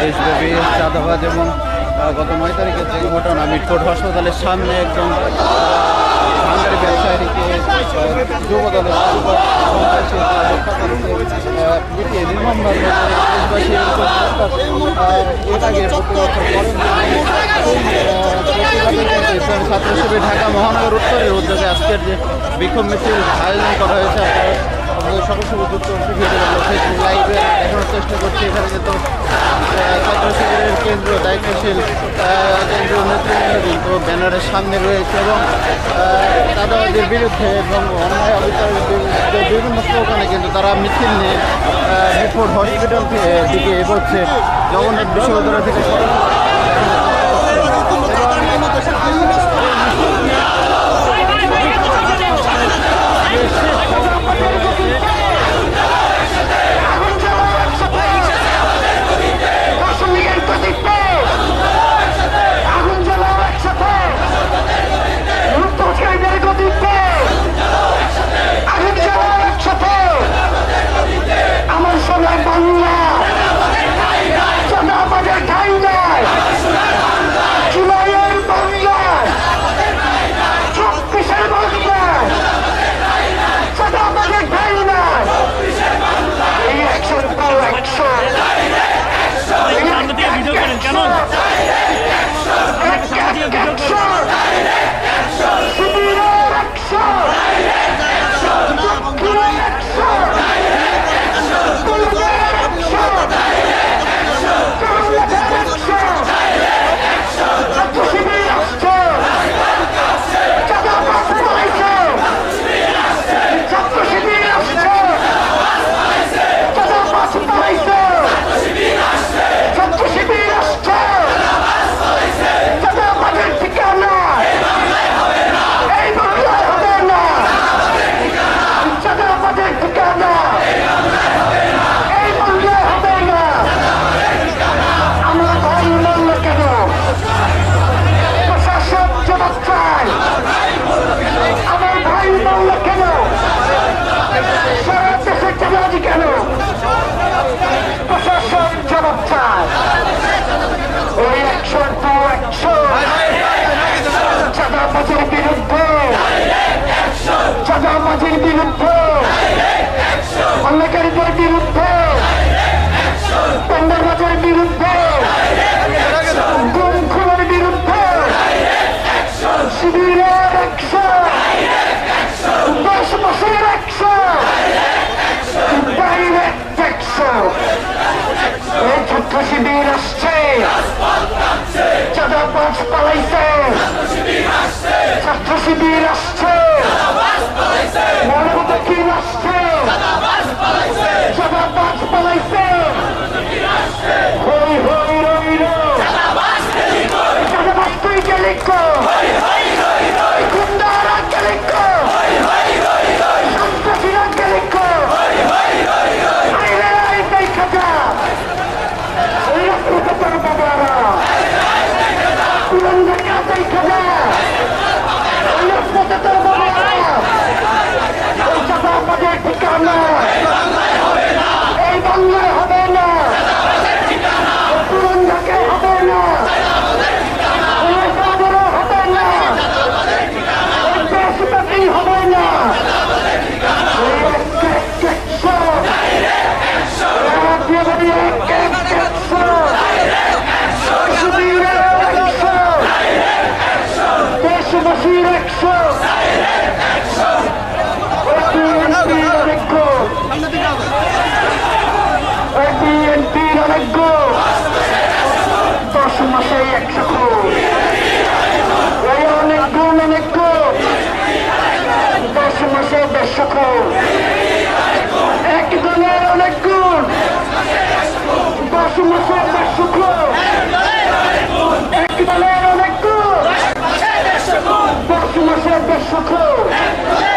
দেশব্যাপী চাঁদাবাজ এবং গত নয় তারিখের যে ঘটনা মিটফোর্ড হাসপাতালের সামনে একজন ভাঙ্গারি ব্যবসায়ীকে যুবদলের নির্মমভাবে এর আগে ছাত্র ঢাকা মহানগর উত্তরের উদ্যোগে আজকের যে বিক্ষোভ মিছিল আয়োজন করা হয়েছে সকল শুভ যুক্ত ফেসবুক লাইভে দেখানোর চেষ্টা করছি। এখানে কিন্তু কেন্দ্র দায়িত্বশীল কেন্দ্র নেতৃত্বাধীন কিন্তু ব্যানারের সামনে রয়েছে এবং তাদের বিরুদ্ধে এবং অন্যায় অবিচারের বিরুদ্ধে বিভিন্ন স্লোগানে কিন্তু তারা মিছিল নিয়ে বিফোর্ড হসপিটাল দিকে এগোচ্ছে জগন্নাথ বিশ্ববিদ্যালয় থেকে। Come on! সকল। একটি দলের অনেক গুণ। বাসু মাসের বাসু একটি দলের অনেক গুণ। বাসু মাসের বাসু